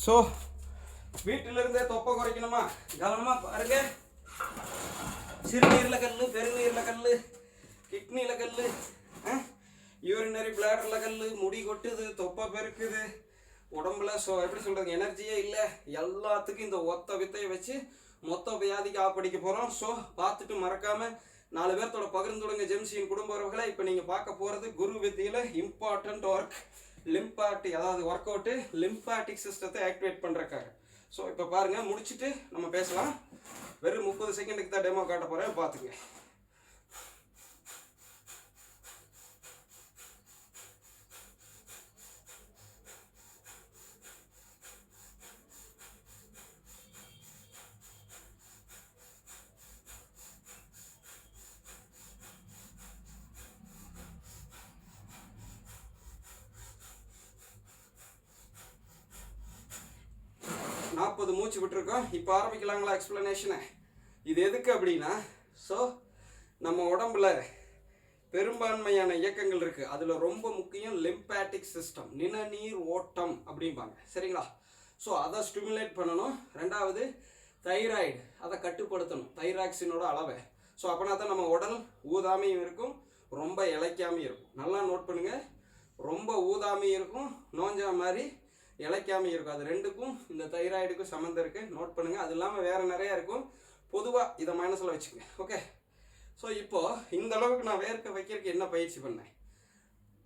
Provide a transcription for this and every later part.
So வீட்டிலிருந்தே தொப்பை குறைக்கணுமா? கவனமாக பாருங்க. சிறுநீரில் கல் பெருநீரில் கல் கிட்னியில் கல் யூரினரி பிளாடரில் கல் முடி கொட்டுது தொப்பை பெருக்குது உடம்புல ஸோ எப்படி சொல்கிறது எனர்ஜியே இல்லை. எல்லாத்துக்கும் இந்த ஒத்த வித்தையை வச்சு மொத்த வியாதிக்கு ஆப்படிக்க போகிறோம் ஸோ பார்த்துட்டு மறக்காமல் நாலு பேர்த்தோட பகிர்ந்துடுங்க ஜெம்சியின் குடும்ப உறவுகளை. இப்போ நீங்கள் பார்க்க போகிறது குரு வித்தியில் இம்பார்ட்டன்ட் ஒர்க் லிம்பாட்டி அதாவது ஒர்க் அவுட்டு லிம்பாட்டிக் சிஸ்டத்தை ஆக்டிவேட் பண்ணுறக்காக ஸோ இப்போ பாருங்கள் முடிச்சுட்டு நம்ம பேசலாம். வெறும் முப்பது செகண்டுக்கு தான் டெமோ காட்ட போகிறேன் பார்த்துங்க நாற்பது மூச்சு விட்டுருக்கோம். இப்போ ஆரம்பிக்கலாங்களா எக்ஸ்பிளனேஷனை இது எதுக்கு அப்படின்னா ஸோ நம்ம உடம்புல பெரும்பான்மையான இயக்கங்கள் இருக்குது அதில் ரொம்ப முக்கியம் லிம்பேட்டிக் சிஸ்டம் நிணநீர் ஓட்டம் அப்படிம்பாங்க. சரிங்களா? ஸோ அதை ஸ்டிமுலேட் பண்ணணும். ரெண்டாவது தைராய்டு அதை கட்டுப்படுத்தணும். தைராக்சினோட அளவை. ஸோ அப்படின்னா தான் நம்ம உடல் ஊதாமையும் இருக்கும் ரொம்ப இளைக்காமையும் இருக்கும். நல்லா நோட் பண்ணுங்கள் ரொம்ப ஊதாமையும் இருக்கும் நோஞ்சா மாதிரி இளைக்காமையும் இருக்கும். அது ரெண்டுக்கும் இந்த தைராய்டுக்கும் சம்மந்தம் இருக்குது நோட் பண்ணுங்கள் அது இல்லாமல் வேறு நிறையா இருக்கும். பொதுவாக இதை மனசில் வச்சுங்க. ஓகே ஸோ இப்போது இந்த அளவுக்கு நான் வேர்க்க வைக்கிறதுக்கு என்ன பயிற்சி பண்ணேன்?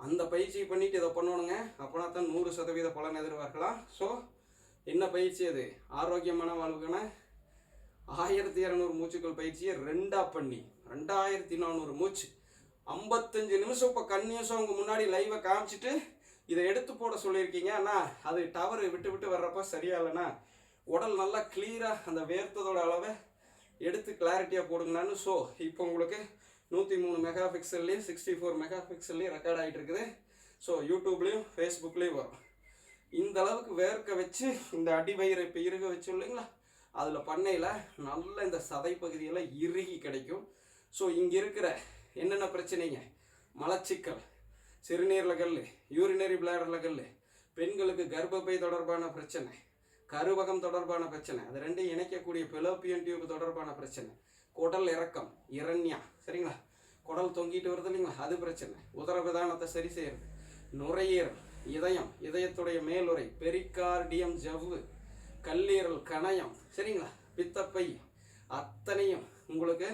அந்த பயிற்சி பண்ணிவிட்டு இதை பண்ணணுங்க. அப்போனா தான் நூறு சதவீத பலன் எதிர்பார்க்கலாம். ஸோ என்ன பயிற்சி அது? ஆரோக்கியமான வாழ்வுக்கான ஆயிரத்தி இரநூறு மூச்சுக்கள் பயிற்சியை ரெண்டாக பண்ணி ரெண்டாயிரத்தி நானூறு மூச்சு. ஐம்பத்தஞ்சு நிமிஷம் இப்போ கன்னியூஸாக உங்கள் முன்னாடி லைவை காமிச்சிட்டு இதை எடுத்து போட சொல்லியிருக்கீங்க. அண்ணா அது டவர் விட்டு விட்டு வர்றப்போ சரியா இல்லைன்னா உடல் நல்லா கிளியராக அந்த வேர்த்ததோட அளவை எடுத்து கிளாரிட்டியாக போடுங்கண்ணான்னு ஸோ இப்போ உங்களுக்கு நூற்றி மூணு மெகா பிக்சல்லையும் சிக்ஸ்டி ஃபோர் மெகா பிக்சல்லையும் ரெக்கார்ட் ஆகிட்டு இருக்குது ஸோ யூடியூப்லேயும் ஃபேஸ்புக்லேயும் வரும். இந்த அளவுக்கு வேர்க்க வச்சு இந்த அடிவயிறை இப்போ இறுக வச்சு இல்லைங்களா? அதில் பண்ணையில் நல்ல இந்த சதை பகுதியெல்லாம் இறுகி கிடைக்கும். ஸோ இங்கே இருக்கிற என்னென்ன பிரச்சனைங்க? மலச்சிக்கல். சிறுநீரில் கல் யூரினரி பிளாடரில் கல் பெண்களுக்கு கர்ப்பப்பை தொடர்பான பிரச்சனை கருவகம் தொடர்பான பிரச்சனை. அது ரெண்டையும் இணைக்கக்கூடிய பெலோப்பியன் டியூப் தொடர்பான பிரச்சனை. குடல் இறக்கம் இரண்யா. சரிங்களா? குடல் தொங்கிட்டு வருது இல்லைங்களா? அது பிரச்சனை. உதரவிதானத்தை சரி செய்யறது. நுரையீரல் இதயம் இதயத்துடைய மேலுறை பெரிகார்டியம் ஜவ்வு கல்லீரல் கணயம். சரிங்களா? பித்தப்பை அத்தனையும் உங்களுக்கு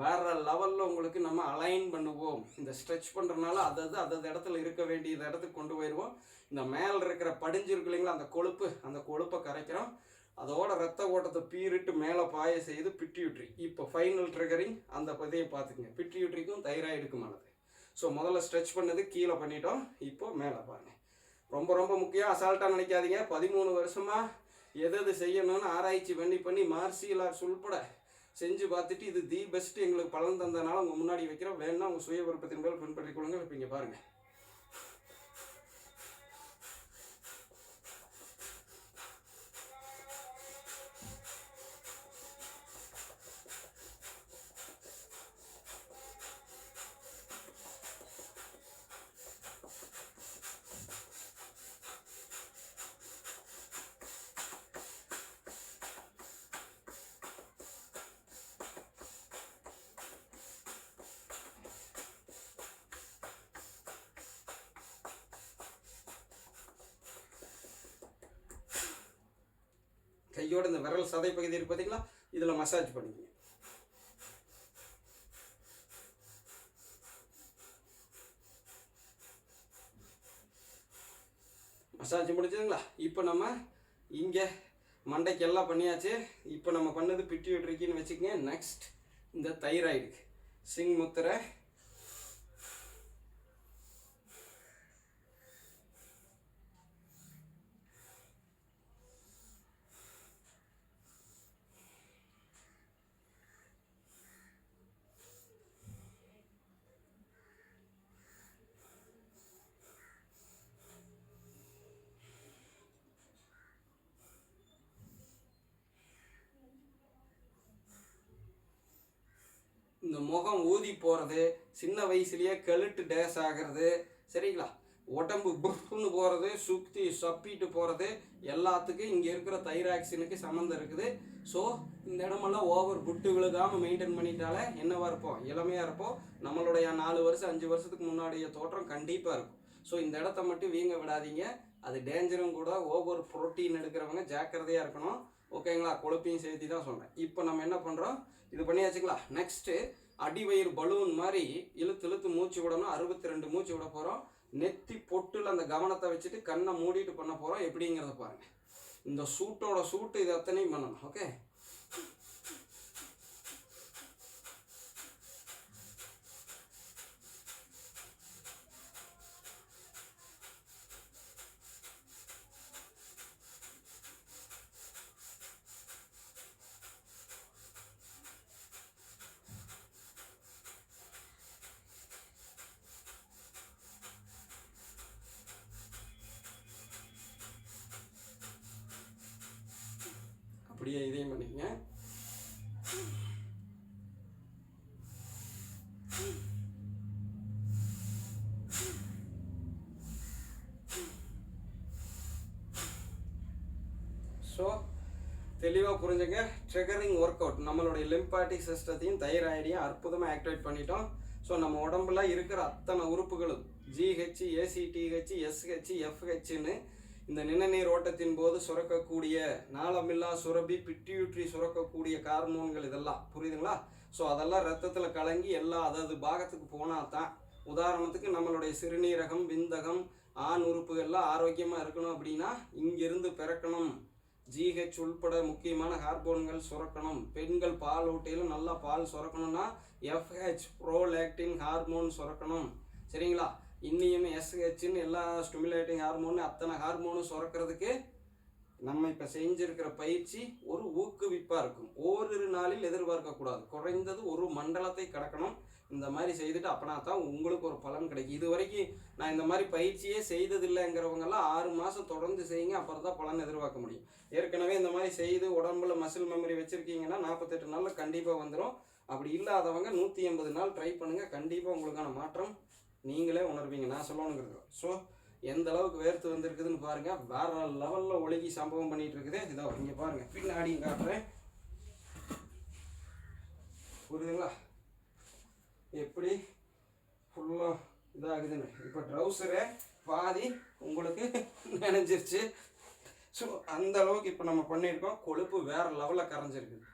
வேற லெவலில் உங்களுக்கு நம்ம அலைன் பண்ணுவோம். இந்த ஸ்ட்ரெச் பண்ணுறதுனால அதது அதது இடத்துல இருக்க வேண்டியது இடத்துக்கு கொண்டு போயிடுவோம் இந்த மேலே இருக்கிற படிஞ்சிருக்கு இல்லைங்களா அந்த கொழுப்பு அந்த கொழுப்பை கரைக்கிறோம். அதோட ரத்த ஓட்டத்தை பீரிட்டு மேலே பாய செய்து பிட்யூட்ரி இப்போ ஃபைனல் ட்ரிகரிங் அந்த பதியை பார்த்துக்குங்க. பிட்யூட்ரிக்கும் தைராய்டுக்குமானது ஸோ முதல்ல ஸ்ட்ரெச் பண்ணது கீழே பண்ணிட்டோம். இப்போ மேலே பாருங்க. ரொம்ப ரொம்ப முக்கியம் அசால்ட்டாக நினைக்காதீங்க. பதிமூணு வருஷமாக எது எது செய்யணும்னு ஆராய்ச்சி பண்ணி பண்ணி மார்சியல் ஆர்ட்ஸ் உள்பட செஞ்சு பார்த்துட்டு இது தி பெஸ்ட் எங்களுக்கு பலன் தந்தனால உங்கள் முன்னாடி வைக்கிறோம் வேணா உங்கள் சுய விருப்பத்தின் மேல் பின்பற்றிக் கொடுங்க இப்போ இங்கே பாருங்கள் கையோட இந்த விரல் சதை பகுதி இருக்கு பார்த்தீங்களா இதில் மசாஜ் பண்ணிக்கங்க. மசாஜ் முடிஞ்சதுங்களா? இப்போ நம்ம இங்கே மண்டைக்கு எல்லாம் பண்ணியாச்சு. இப்போ நம்ம பண்ணது பிட்யூட்ரிக்கின்னு வச்சுக்கோங்க. நெக்ஸ்ட் இந்த தைராய்டுக்கு சிங் முத்திரை இந்த முகம் ஊதி போகிறது சின்ன வயசுலேயே கழுட்டு டேஸ் ஆகிறது சரிங்களா? உடம்பு புஃப்னு போகிறது சுத்தி சப்பிட்டு போகிறது எல்லாத்துக்கும் இங்கே இருக்கிற தைராக்சினுக்கு சம்மந்தம் இருக்குது. ஸோ இந்த இடமெல்லாம் ஓவர் புட்டு விழுகாமல் மெயின்டைன் பண்ணிட்டாலே என்னவாக இருப்போம்? இளமையாக இருப்போம். நம்மளுடைய நாலு வருஷம் அஞ்சு வருஷத்துக்கு முன்னாடிய தோற்றம் கண்டிப்பாக இருக்கும். ஸோ இந்த இடத்த மட்டும் வீங்க விடாதீங்க. அது டேஞ்சரும் கூட ஓவர் புரோட்டீன் எடுக்கிறவங்க ஜாக்கிரதையாக இருக்கணும். ஓகேங்களா கொழுப்பையும் சேர்த்து தான் சொல்கிறேன் இப்போ நம்ம என்ன பண்ணுறோம் இது பண்ணியாச்சுங்களா நெக்ஸ்ட்டு அடிவயிறு பலூன் மாதிரி இழுத்து இழுத்து மூச்சு விடணும். அறுபத்தி ரெண்டு மூச்சு விட போகிறோம் நெத்தி பொட்டில் அந்த கவனத்தை வச்சுட்டு கண்ணை மூடிட்டு பண்ண போகிறோம் எப்படிங்கிறத பாருங்கள் இந்த சூட்டோட சூட்டு இது அத்தனையும் பண்ணணும். ஓகே அப்படியே இதையும் பண்ணிக்கங்க. ஸோ தெளிவாக புரிஞ்சுங்க. ட்ரிகரிங் ஒர்க் அவுட் நம்மளுடைய லிம்பாட்டிக் சிஸ்டத்தையும் தைராய்டையும் அற்புதமாக ஆக்டிவேட் பண்ணிட்டோம். ஸோ நம்ம உடம்புல இருக்கிற அத்தனை உறுப்புகளும் ஜிஹெச் ஏசிடிஹெச் எஸ்ஹெச் எஃப்ஹெச்னு இந்த நிணநீர் ஓட்டத்தின் போது சுரக்கக்கூடிய நாளமில்லா சுரபி பிட்டியூற்றி சுரக்கக்கூடிய ஹார்மோன்கள் இதெல்லாம். புரியுதுங்களா? ஸோ அதெல்லாம் ரத்தத்தில் கலங்கி எல்லா அதாவது பாகத்துக்கு போனால் தான் உதாரணத்துக்கு நம்மளுடைய சிறுநீரகம் விந்தகம் ஆண் உறுப்புகள்லாம் ஆரோக்கியமாக இருக்கணும் அப்படின்னா இங்கிருந்து பிறக்கணும். ஜிஹெச் உள்பட முக்கியமான ஹார்மோன்கள் சுரக்கணும். பெண்கள் பால் ஊட்டையிலும் நல்லா பால் சுரக்கணும்னா எஃப்ஹெச் ப்ரோலாக்டின் ஹார்மோன் சுரக்கணும். சரிங்களா? இன்னியும் எஸ்ஹெச்னு எல்லா ஸ்டிமுலேட்டிங் ஹார்மோனு அத்தனை ஹார்மோனும் சுரக்கிறதுக்கு நம்ம இப்போ செஞ்சிருக்கிற பயிற்சி ஒரு ஊக்குவிப்பாக இருக்கும். ஓரிரு நாளில் எதிர்பார்க்கக்கூடாது குறைந்தது ஒரு மண்டலத்தை கடக்கணும். இந்த மாதிரி செய்துட்டு அப்பனா தான் உங்களுக்கு ஒரு பலன் கிடைக்கும். இது வரைக்கும் நான் இந்த மாதிரி பயிற்சியே செய்ததில்லைங்கிறவங்கெல்லாம் ஆறு மாதம் தொடர்ந்து செய்யுங்க அப்புறம் தான் பலன் எதிர்பார்க்க முடியும். ஏற்கனவே இந்த மாதிரி செய்து உடம்புல மசில் மெமரி வச்சுருக்கீங்கன்னா நாற்பத்தெட்டு நாளில் கண்டிப்பாக வந்துடும் அப்படி இல்லாதவங்க நூற்றி எண்பது நாள் ட்ரை பண்ணுங்கள் கண்டிப்பாக உங்களுக்கான மாற்றம் நீங்களே உணர்வீங்க நான் சொல்லணுங்கிறது. ஸோ எந்த அளவுக்கு வேர்த்து வந்திருக்குதுன்னு பாருங்க. வேற லெவலில் ஒழுகி சம்பவம் பண்ணிட்டு இருக்குது இதோ இங்கே பாருங்க. பின்னாடி காட்டுறேன். புரியுதுங்களா? எப்படி ஃபுல்லாக இதாகுதுன்னு. இப்போ ட்ரௌசரே பாதி உங்களுக்கு நினைஞ்சிருச்சு. ஸோ அந்த அளவுக்கு இப்போ நம்ம பண்ணியிருக்கோம். கொழுப்பு வேற லெவலில் கரைஞ்சிருக்குது.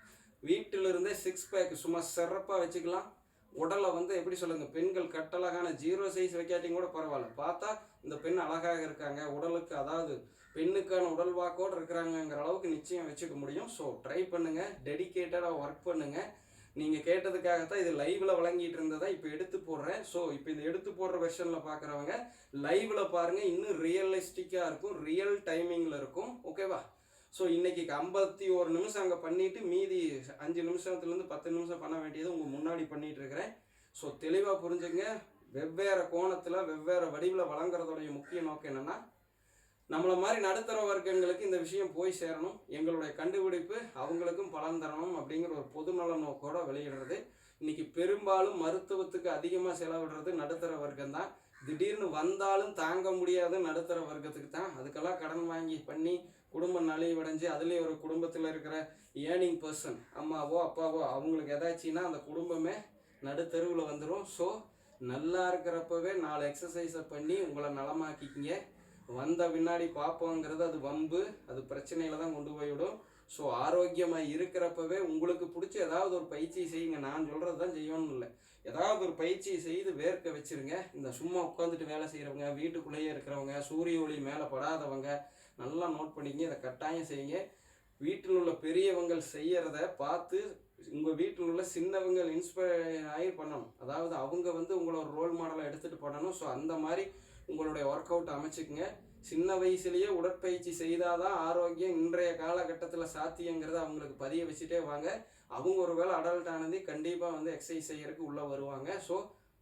வீட்டில இருந்தே சிக்ஸ் பேக் சும்மா சிறப்பாக வச்சுக்கலாம். உடலை வந்து எப்படி சொல்லுங்க பெண்கள் கட்டழகான ஜீரோ சைஸ் வைக்காட்டியும் கூட பரவாயில்ல. பார்த்தா இந்த பெண் அழகாக இருக்காங்க உடலுக்கு அதாவது பெண்ணுக்கான உடல் வாக்கோடு இருக்கிறாங்கங்கிற அளவுக்கு நிச்சயம் வச்சுக்க முடியும். ஸோ ட்ரை பண்ணுங்கள் டெடிகேட்டடாக ஒர்க் பண்ணுங்கள் நீங்கள் கேட்டதுக்காகத்தான் இது லைவில் வழங்கிட்டு இருந்ததா இப்போ எடுத்து போடுறேன். ஸோ இப்போ இந்த எடுத்து போடுற வெர்ஷனில் பார்க்குறவங்க லைவில் பாருங்கள் இன்னும் ரியலிஸ்டிக்காக இருக்கும் ரியல் டைமிங்கில் இருக்கும். ஓகேவா ஸோ இன்னைக்கு ஐம்பத்தி ஒரு நிமிஷம் அங்கே பண்ணிட்டு மீதி அஞ்சு நிமிஷத்துலேருந்து பத்து நிமிஷம் பண்ண வேண்டியது உங்கள் முன்னாடி பண்ணிட்டு இருக்கிறேன். ஸோ தெளிவாக புரிஞ்சுங்க. வெவ்வேறு கோணத்தில் வெவ்வேறு வடிவில் வழங்குறதோடைய முக்கிய நோக்கம் என்னென்னா நம்மளை மாதிரி நடுத்தர வர்க்கங்களுக்கு இந்த விஷயம் போய் சேரணும். எங்களுடைய கண்டுபிடிப்பு அவங்களுக்கும் பலன் தரணும் அப்படிங்கிற ஒரு பொதுநல நோக்கோட வெளியிடுறது. இன்னைக்கு பெரும்பாலும் மருத்துவத்துக்கு அதிகமாக செலவிடுறது நடுத்தர வர்க்கம் தான் திடீர்னு வந்தாலும் தாங்க முடியாத நடுத்தர வர்க்கத்துக்கு தான். அதுக்கெல்லாம் கடன் வாங்கி பண்ணி குடும்பம் நலிவடைஞ்சு அதுலேயும் ஒரு குடும்பத்தில் இருக்கிற ஏர்னிங் பர்சன் அம்மாவோ அப்பாவோ அவங்களுக்கு எதாச்சுன்னா அந்த குடும்பமே நடுத்தருவில் வந்துடும் ஸோ நல்லா இருக்கிறப்பவே நாலு எக்ஸசைஸை பண்ணி உங்களை நலமாக்கிக்கிங்க. வந்த பின்னாடி பார்ப்போங்கிறது அது வம்பு அது பிரச்சனையில தான் கொண்டு போய்விடும். ஸோ ஆரோக்கியமாக இருக்கிறப்பவே உங்களுக்கு பிடிச்ச ஏதாவது ஒரு பயிற்சி செய்யுங்க. நான் சொல்கிறது தான் செய்யணும்னு இல்லை. ஏதாவது ஒரு பயிற்சி செய்து வேர்க்க வச்சிருங்க. இந்த சும்மா உட்காந்துட்டு வேலை செய்கிறவங்க வீட்டுக்குள்ளேயே இருக்கிறவங்க சூரிய ஒளி மேலே படாதவங்க நல்லா நோட் பண்ணிக்கங்க இதை கட்டாயம் செய்யுங்க. வீட்டில் உள்ள பெரியவங்கள் செய்கிறத பார்த்து உங்கள் வீட்டில் உள்ள சின்னவங்கள் இன்ஸ்பயர் ஆகி பண்ணணும். அதாவது அவங்க வந்து உங்களை ஒரு ரோல் மாடலாக எடுத்துகிட்டு பண்ணணும். ஸோ அந்த மாதிரி உங்களுடைய ஒர்க் அவுட் அமைச்சுக்குங்க. சின்ன வயசுலேயே உடற்பயிற்சி செய்தால் தான் ஆரோக்கியம் இன்றைய காலகட்டத்தில் சாத்தியங்கிறத அவங்களுக்கு பதிய வச்சுட்டே வாங்க. அவங்க ஒரு வேளை அடல்ட் ஆனது கண்டிப்பாக வந்து எக்ஸசைஸ் செய்யறதுக்கு உள்ளே வருவாங்க. ஸோ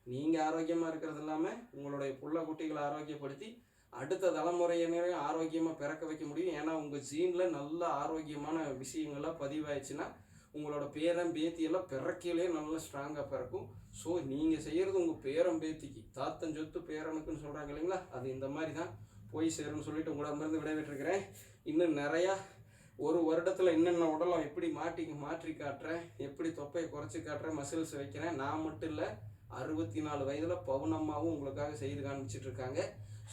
நீங்கள் ஆரோக்கியமாக இருக்கிறது இல்லாமல் உங்களுடைய புள்ள குட்டிகளை ஆரோக்கியப்படுத்தி அடுத்த தலைமுறையினரையும் ஆரோக்கியமாக பிறக்க வைக்க முடியும். ஏன்னா உங்கள் ஜீனில் நல்ல ஆரோக்கியமான விஷயங்கள்லாம் பதிவாயிடுச்சுன்னா உங்களோட பேரன் பேத்தியெல்லாம் பிறக்கையிலே நல்லா ஸ்ட்ராங்காக பிறக்கும். ஸோ நீங்கள் செய்கிறது உங்கள் பேரன் பேத்திக்கு. தாத்தன் சொத்து பேரனுக்குன்னு சொல்கிறாங்க இல்லைங்களா? அது இந்த மாதிரி தான் போய் சேரும்னு சொல்லிட்டு உங்களிடமிருந்து விடைபெற்றிருக்கிறேன். இன்னும் நிறையா ஒரு வருடத்தில் என்னென்ன உடலம் எப்படி மாட்டி மாற்றி காட்டுறேன் எப்படி தொப்பையை குறைச்சி காட்டுறேன் மசில்ஸ் வைக்கிறேன் நான் மட்டும் இல்லை அறுபத்தி நாலு வயதில் பவுனம்மாவும் உங்களுக்காக செய்து காமிச்சிட்டு இருக்காங்க.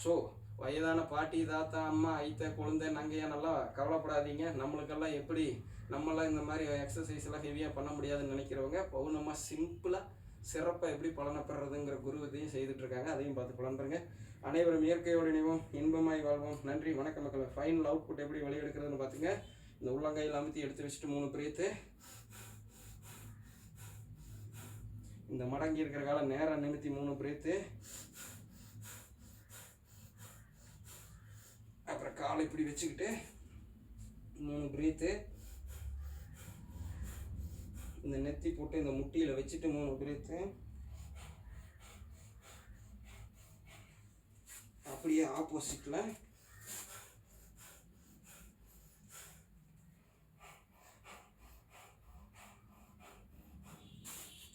ஸோ வயதான பாட்டி தாத்தா அம்மா ஐத்த குழந்தை நங்கையா நல்லா கவலைப்படாதீங்க. நம்மளுக்கெல்லாம் எப்படி நம்மளாம் இந்த மாதிரி எக்ஸசைஸ்லாம் ஹெவியாக பண்ண முடியாதுன்னு நினைக்கிறவங்க பௌர்ணமாக சிம்பிளாக சிறப்பாக எப்படி பலனை குருவத்தையும் செய்துட்ருக்காங்க. அதையும் பார்த்து பலன் பெறுங்க. அனைவரும் இயற்கையோடு இணைவோம். இன்பமாய் வாழ்வோம். நன்றி. வணக்கம் மக்கள். ஃபைனல் அவுட்புட் எப்படி வெளியெடுக்கிறதுன்னு பார்த்துங்க. இந்த உள்ளங்கையில் அமுத்தி எடுத்து வச்சுட்டு மூணு பிரேத்து. இந்த மடங்கி இருக்கிற காலம் நேரம் நிமித்தி மூணு பிரேத்து அப்புறம் காலை இப்படி வச்சுக்கிட்டு மூணு பிரீத்து இந்த நெத்தி போட்டு இந்த முட்டியில் வச்சுட்டு மூணு பிரீத்து அப்படியே ஆப்போசிட்டில்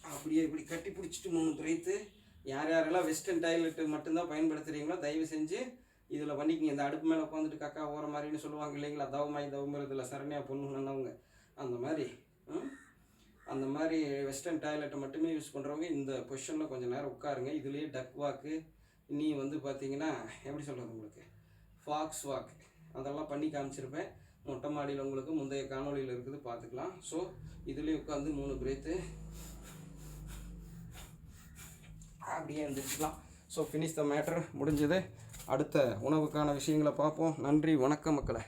அப்படியே இப்படி கட்டி பிடிச்சிட்டு மூணு பிரைத்து யார் யாரெல்லாம் வெஸ்டர்ன் டாய்லெட்டு மட்டும்தான் பயன்படுத்துகிறீங்களோ தயவு செஞ்சு இதில் பண்ணிக்கிங்க இந்த அடுப்பு மேலே உட்காந்துட்டு கக்கா ஓர மாதிரின்னு சொல்லுவாங்க இல்லைங்களா? தவமாய் தவமுறதுல சரணியா பொண்ணு நல்லவங்க. அந்த மாதிரி அந்த மாதிரி வெஸ்டர்ன் டாய்லெட்டை மட்டுமே யூஸ் பண்ணுறவங்க இந்த பொசிஷனில் கொஞ்சம் நேரம் உட்காருங்க. இதுலேயே டக் வாக்கு நீ வந்து பார்த்தீங்கன்னா எப்படி சொல்கிறது உங்களுக்கு? ஃபாக்ஸ் வாக் அதெல்லாம் பண்ணி காமிச்சிருப்பேன். மொட்டை மாடியில் உங்களுக்கு முந்தைய காணொளியில் இருக்குது பார்த்துக்கலாம். ஸோ இதுலேயே உட்காந்து மூணு பிரேத்து அப்படியே எழுந்திரிச்சிக்கலாம் ஸோ ஃபினிஷ் த மேட்டர் முடிஞ்சது. அடுத்த உணவுக்கான விஷயங்களை பார்ப்போம். நன்றி வணக்கம் மக்களை.